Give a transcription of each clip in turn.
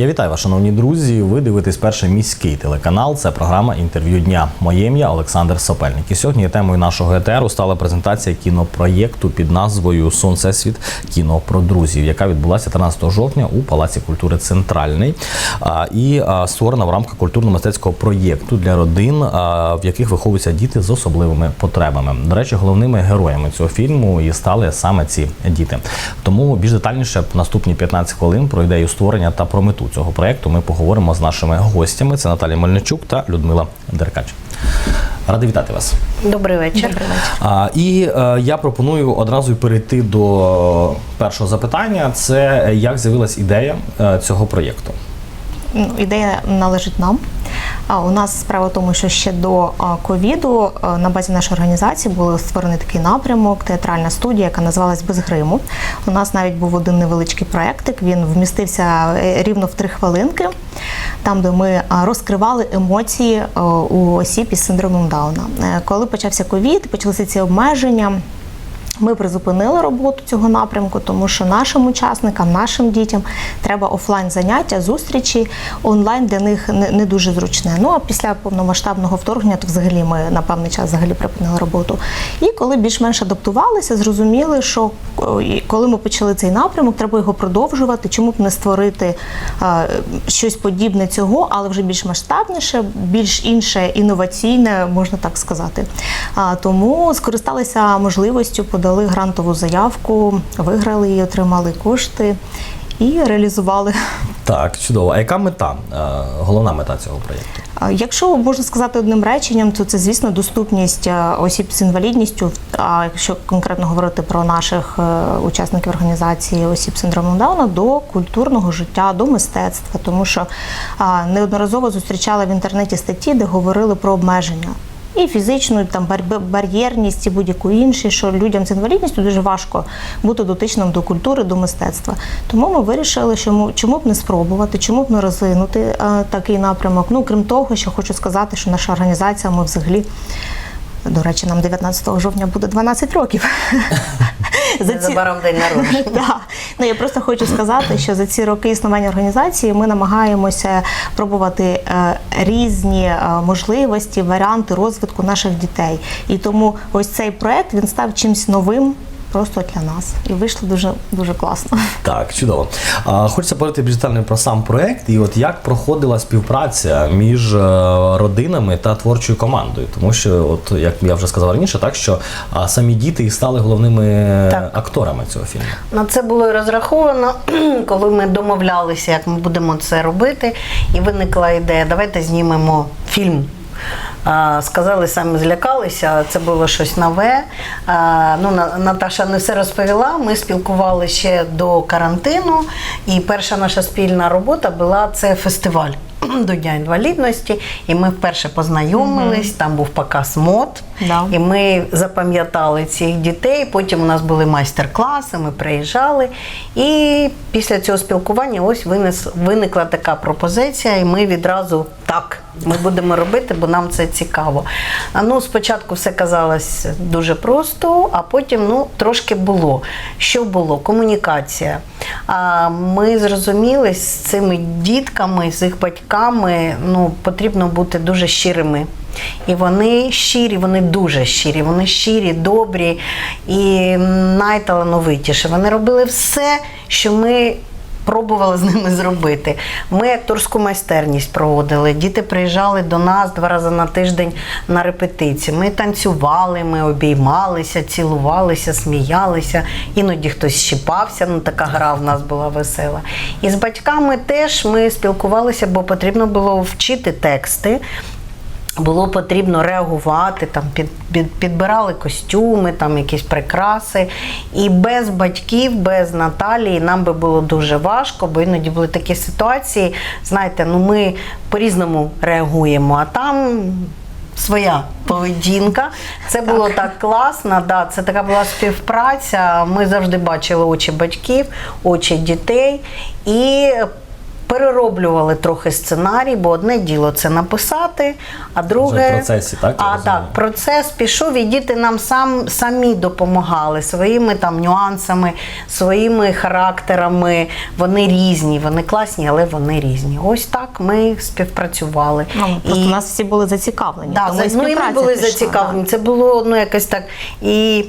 Я вітаю вас, шановні друзі. Ви дивитесь перший міський телеканал. Це програма інтерв'ю дня. Моє ім'я Олександр Сопельник. І сьогодні темою нашого етеру стала презентація кінопроєкту під назвою Сонцесвіт кіно про друзів, яка відбулася 13 жовтня у Палаці культури Центральний і створена в рамках культурно-мистецького проєкту для родин, в яких виховуються діти з особливими потребами. До речі, головними героями цього фільму і стали саме ці діти. Тому більш детальніше наступні 15 хвилин про ідею створення та про мету цього проєкту ми поговоримо з нашими гостями. Це Наталія Мельничук та Людмила Деркач. Радий вітати вас. Добрий вечір. Добрий вечір. А, і а, я пропоную одразу перейти до першого запитання: це як з'явилась ідея а, цього проєкту. Ідея належить нам. У нас справа в тому, що ще до ковіду на базі нашої організації був створений такий напрямок, театральна студія, яка називалась Без гриму. У нас навіть був один невеличкий проєктик. Він вмістився е, рівно в три хвилинки, там, де ми розкривали емоції у осіб із синдромом Дауна. Е, Коли почався ковід, почалися ці обмеження. Ми призупинили роботу цього напрямку, тому що нашим учасникам, нашим дітям треба офлайн заняття, зустрічі онлайн для них не, дуже зручне. Ну а після повномасштабного вторгнення, то взагалі ми на певний час взагалі припинили роботу. І коли більш-менш адаптувалися, зрозуміли, що коли ми почали цей напрямок, треба його продовжувати. Чому б не створити е, щось подібне цього, але вже більш масштабніше, більш інше, інноваційне, можна так сказати. Тому скористалися можливістю, подали грантову заявку, виграли її, отримали кошти і реалізували. Так, чудово. А яка мета? е, Головна мета цього проєкту? Якщо можна сказати одним реченням, то це звісно доступність е, осіб з інвалідністю. А якщо конкретно говорити про наших е, учасників організації осіб з синдромом Дауна, до культурного життя, до мистецтва, тому що неодноразово зустрічала в інтернеті статті, де говорили про обмеження. І фізичну там бар- бар'єрність, і будь-яку іншу, що людям з інвалідністю дуже важко бути дотичним до культури, до мистецтва. Тому ми вирішили, що чому б не спробувати, чому б не розвинути а, такий напрямок. Ну крім того, що хочу сказати, що наша організація, ми взагалі. До речі, нам 19 жовтня буде 12 років. За ці- день народження. Да. Ну я просто хочу сказати, що за ці роки існування організації ми намагаємося пробувати е, різні е, можливості, варіанти розвитку наших дітей. І тому ось цей проект він став чимось новим просто для нас. І вийшло дуже дуже класно. Так, чудово. А, хочеться поговорити більш детально про сам проект і от як проходила співпраця між е, родинами та творчою командою. Тому що, от як я вже сказав раніше, так що а, самі діти і стали головними Так. акторами цього фільму. На це було і розраховано, коли ми домовлялися, як ми будемо це робити, і виникла ідея, давайте знімемо фільм. Сказали, самі злякалися, це було щось нове. Ну, На- Наташа не все розповіла. Ми спілкувалися ще до карантину, і перша наша спільна робота була це фестиваль до Дня інвалідності. І ми вперше познайомились, там був показ мод. Да. І ми запам'ятали цих дітей. Потім у нас були майстер-класи, ми приїжджали. І після цього спілкування ось винес, виникла така пропозиція, і ми відразу так. Ми будемо робити, бо нам це цікаво. А ну, спочатку все казалось дуже просто, а потім ну, трошки було. Що було? Комунікація. А ми зрозуміли з цими дітками, з їх батьками, ну, потрібно бути дуже щирими. І вони щирі, вони дуже щирі, вони щирі, добрі і найталановитіші. Вони робили все, що ми пробували з ними зробити. Ми акторську майстерність проводили. Діти приїжджали до нас два рази на тиждень на репетиції. Ми танцювали, ми обіймалися, цілувалися, сміялися. Іноді хтось щипався, ну така гра в нас була весела. І з батьками теж ми спілкувалися, бо потрібно було вчити тексти. Було потрібно реагувати, там під, під, підбирали костюми, там якісь прикраси. І без батьків, без Наталії нам би було дуже важко, бо іноді були такі ситуації. Знаєте, ну ми по-різному реагуємо, а там. Своя поведінка. Це було так класно. Да, це така була співпраця. Ми завжди бачили очі батьків, очі дітей. І перероблювали трохи сценарій, бо одне діло це написати, а друге в процесі, так, А так, процес пішов, і діти нам сам самі допомагали своїми там нюансами, своїми характерами. Вони різні, вони класні, але вони різні. Ось так ми співпрацювали. Ну, просто у нас всі були зацікавлені. Да, тому за- і ну і ми були пішла, зацікавлені. Це було ну якось так і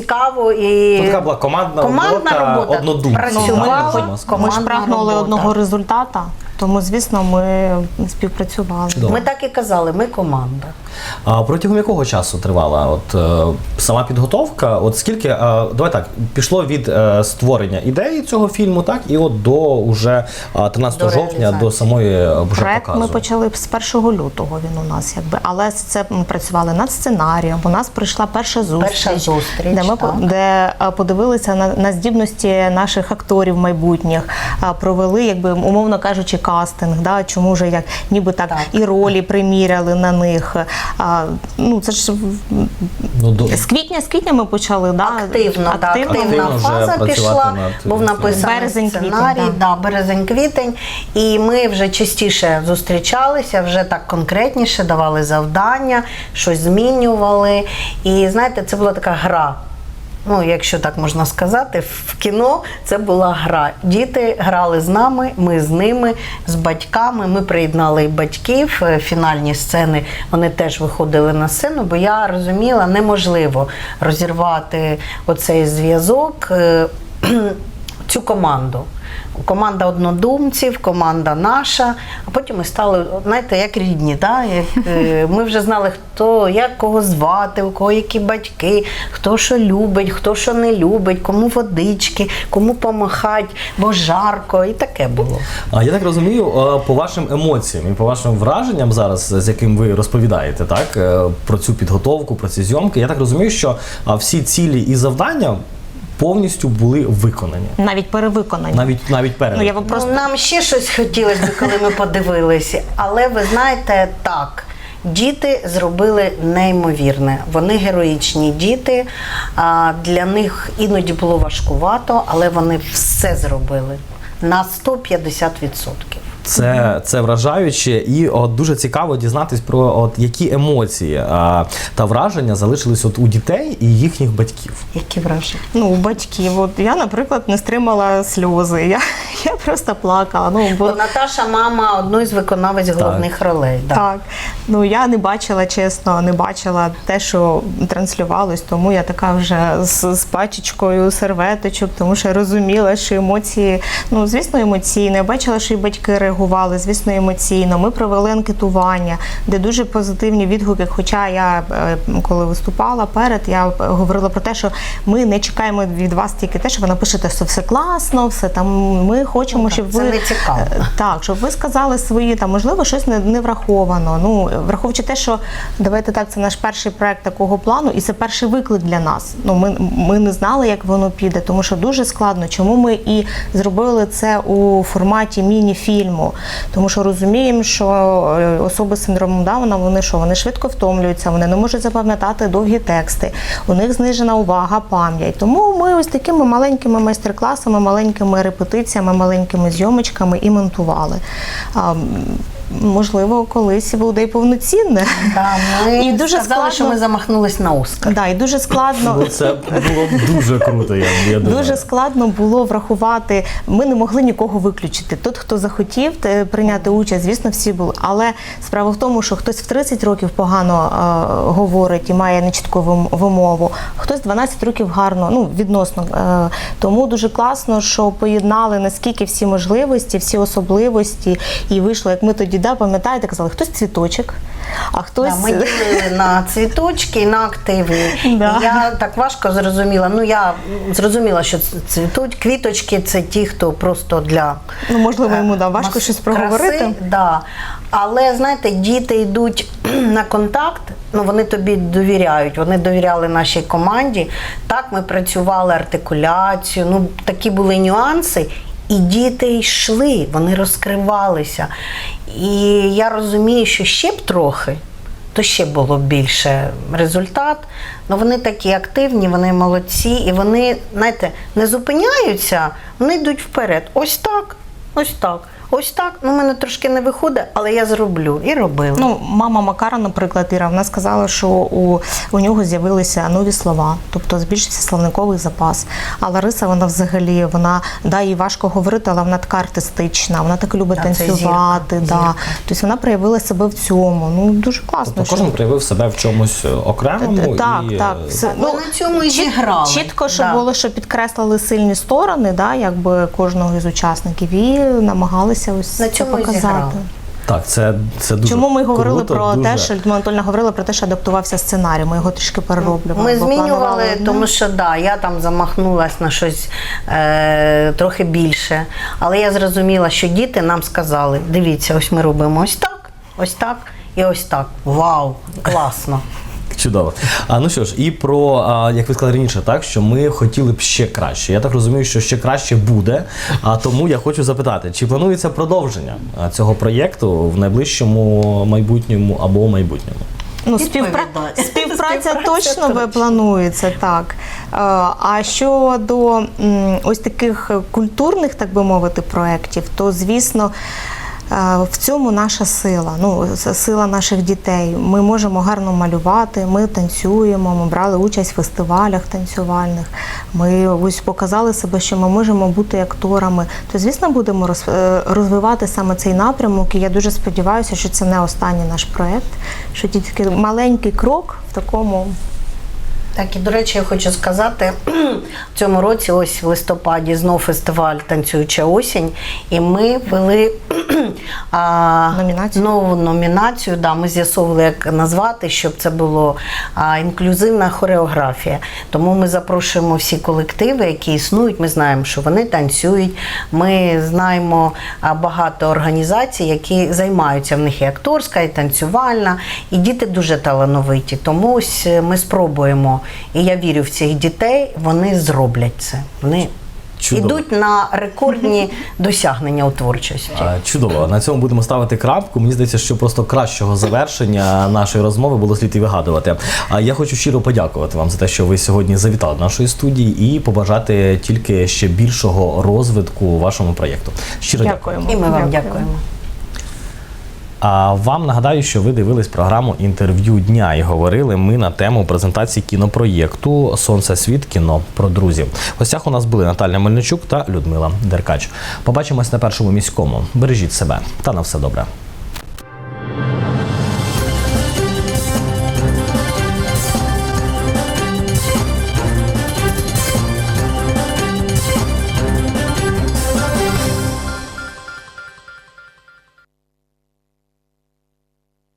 цікаво, і Тут така була командна командна робота робота. однодумців, Працювали. Ми ж прагнули робота. одного результата, тому, звісно, ми співпрацювали. Чудово. Ми так і казали, ми команда. А протягом якого часу тривала от е, сама підготовка? От скільки е, давай так пішло від е, створення ідеї цього фільму, так і от до уже е, 13 До жовтня реалізації. до самої вже Проект показу. ми почали з 1 лютого. Він у нас якби, але це ми працювали над сценарієм. У нас прийшла перша зустріч, Перша зустріч, де ми так. де подивилися на, на здібності наших акторів майбутніх, провели, якби умовно кажучи, кастинг. Да, чому вже як ніби так, Так. і ролі приміряли на них. А, ну це ж Ну, до... з квітня, з квітня ми почали. Да, Активно, так, активно. активна фаза пішла. над Був написаний Березень-квітень, сценарій, да. да. березень-квітень. І ми вже частіше зустрічалися, вже так конкретніше давали завдання, щось змінювали. І знаєте, це була така гра. Ну, якщо так можна сказати, в кіно це була гра. Діти грали з нами, ми з ними, з батьками. Ми приєднали батьків. Е, Фінальні сцени вони теж виходили на сцену, бо я розуміла, неможливо розірвати оцей зв'язок. е, Цю команду. Команда однодумців, команда наша, а потім ми стали, знаєте, як рідні. Да? Як, е, ми вже знали, хто, як кого звати, у кого які батьки, хто що любить, хто що не любить, кому водички, кому помахать, бо жарко, і таке було. А я так розумію, по вашим емоціям і по вашим враженням зараз, з яким ви розповідаєте, так е, про цю підготовку, про ці зйомки. Я так розумію, що всі цілі і завдання повністю були виконані, Навіть перевиконані. навіть навіть перед. Ну, я вам просто Ну, нам ще щось хотілося б, коли ми подивилися. Але ви знаєте, так. Діти зробили неймовірне. Вони героїчні діти. Для них іноді було важкувато, але вони все зробили на 150%. Це, це вражаюче, і от, дуже цікаво дізнатись про от, які емоції а, та враження залишились от у дітей і їхніх батьків. Які враження? Ну, у батьків. От я, наприклад, не стримала сльози. Я, я просто плакала. Ну, бо Бо Наташа, мама одної з виконавець головних ролей. Да. так. Ну я не бачила, чесно, не бачила те, що транслювалось, тому я така вже з, з пачечкою серветочок, тому що я розуміла, що емоції, ну звісно, емоційно. Я бачила, що і батьки реагували, звісно, емоційно. Ми провели анкетування, де дуже позитивні відгуки. Хоча я е, коли виступала перед, я говорила про те, що ми не чекаємо від вас тільки те, що ви напишете, що все класно, все там. Ми хочемо, Ну, так, щоб це ви не цікаво. Е, так, щоб ви сказали свої там, можливо, щось не, не враховано. Ну враховуючи те, що давайте так, це наш перший проект такого плану, і це перший виклик для нас. Ну ми, ми не знали, як воно піде, тому що дуже складно. Чому ми і зробили це у форматі міні-фільму? Тому що розуміємо, що е, особи з синдромом Дауна, вони що вони швидко втомлюються, вони не можуть запам'ятати довгі тексти. У них знижена увага, пам'ять. Тому ми ось такими маленькими майстер-класами, маленькими репетиціями, маленькими зйомочками і монтували. Можливо, колись буде і повноцінне. Да, ми І дуже сказали, що ми замахнулись на Оскар. Да, і дуже складно. Ну, це було б дуже круто, я, я думаю. Дуже складно було врахувати. Ми не могли нікого виключити. Тот, хто захотів прийняти участь, звісно, всі були. Але справа в тому, що хтось в 30 років погано е, говорить і має нечітку вимову, хтось 12 років гарно, ну відносно. Е, тому дуже класно, що поєднали наскільки всі можливості, всі особливості, і вийшло, як ми тоді, да, пам'ятаєте, казали, хтось цвіточок, а хтось. Да, ми ділили на цвіточки і на активні. Да. І Я так важко зрозуміла. Ну я зрозуміла, що цвітуть квіточки це ті, хто просто для Ну, можливо, йому да, е, важко мас- щось проговорити. краси, да. Але знаєте, діти йдуть на контакт, ну вони тобі довіряють. Вони довіряли нашій команді. Так, ми працювали артикуляцію, ну такі були нюанси. І діти йшли, вони розкривалися. І я розумію, що ще б трохи, то ще було б більше результат. Ну вони такі активні, вони молодці, і вони, знаєте, не зупиняються, вони йдуть вперед. Ось так, ось так. Ось так. Ну, мене трошки не виходить, але я зроблю. І робила. Ну, мама Макара, наприклад, Іра, вона сказала, що у, у нього з'явилися нові слова, тобто збільшився словниковий запас. А Лариса, вона взагалі, вона да, їй важко говорити, але вона така артистична, вона так любить Да, танцювати. зірка, да. зірка. Тобто вона проявила себе в цьому. Ну, дуже класно. Тобто що- кожен проявив себе в чомусь окремому Так, і так. Все, Ми на цьому і чіт- зіграли. Чітко, щоб Да. було, що підкреслили сильні сторони, да, якби кожного із учасників, і намагалися ось На цьому показати. Так, це, це дуже Чому ми говорили круто, про дуже. те, що Людмила Анатольовна говорила про те, що адаптувався сценарій, ми його трішки перероблювали. Ми змінювали, планували тому що да, я там замахнулась на щось е, трохи більше. Але я зрозуміла, що діти нам сказали: дивіться, ось ми робимо ось так, ось так і ось так. Вау, класно. Чудово. А ну що ж, і про а, як ви сказали раніше, так що ми хотіли б ще краще. Я так розумію, що ще краще буде. А тому я хочу запитати, чи планується продовження цього проєкту в найближчому майбутньому або майбутньому? Ну, співпра... Співпраця Співпраця точно точно. планується, так. А щодо ось таких культурних, так би мовити, проєктів, то звісно. В цьому наша сила, ну сила наших дітей. Ми можемо гарно малювати, ми танцюємо, ми брали участь в фестивалях танцювальних. Ми ось показали себе, що ми можемо бути акторами. То звісно, будемо е, розвивати саме цей напрямок. І я дуже сподіваюся, що це не останній наш проект, що тільки маленький крок в такому Так, і до речі, я хочу сказати, в цьому році, ось в листопаді, знов фестиваль Танцююча осінь, і ми ввели а, Номінацію. нову номінацію. Да, ми з'ясовували, як назвати, щоб це було а, інклюзивна хореографія. Тому ми запрошуємо всі колективи, які існують. Ми знаємо, що вони танцюють. Ми знаємо багато організацій, які займаються в них і акторська, і танцювальна, і діти дуже талановиті. Тому ось е, ми спробуємо. І я вірю в цих дітей, вони зроблять це. Вони Чудово. йдуть на рекордні досягнення у творчості. А, Чудово. На цьому будемо ставити крапку. Мені здається, що просто кращого завершення нашої розмови було слід і вигадувати. А я хочу щиро подякувати вам за те, що ви сьогодні завітали до нашої студії і побажати тільки ще більшого розвитку вашому проєкту. Щиро. Дякуємо. І ми вам Дякуємо. дякуємо. А вам нагадаю, що ви дивились програму інтерв'ю дня і говорили ми на тему презентації кінопроєкту Сонце світ кіно про друзів. В гостях у нас були Наталя Мельничук та Людмила Деркач. Побачимось на першому міському. Бережіть себе та на все добре.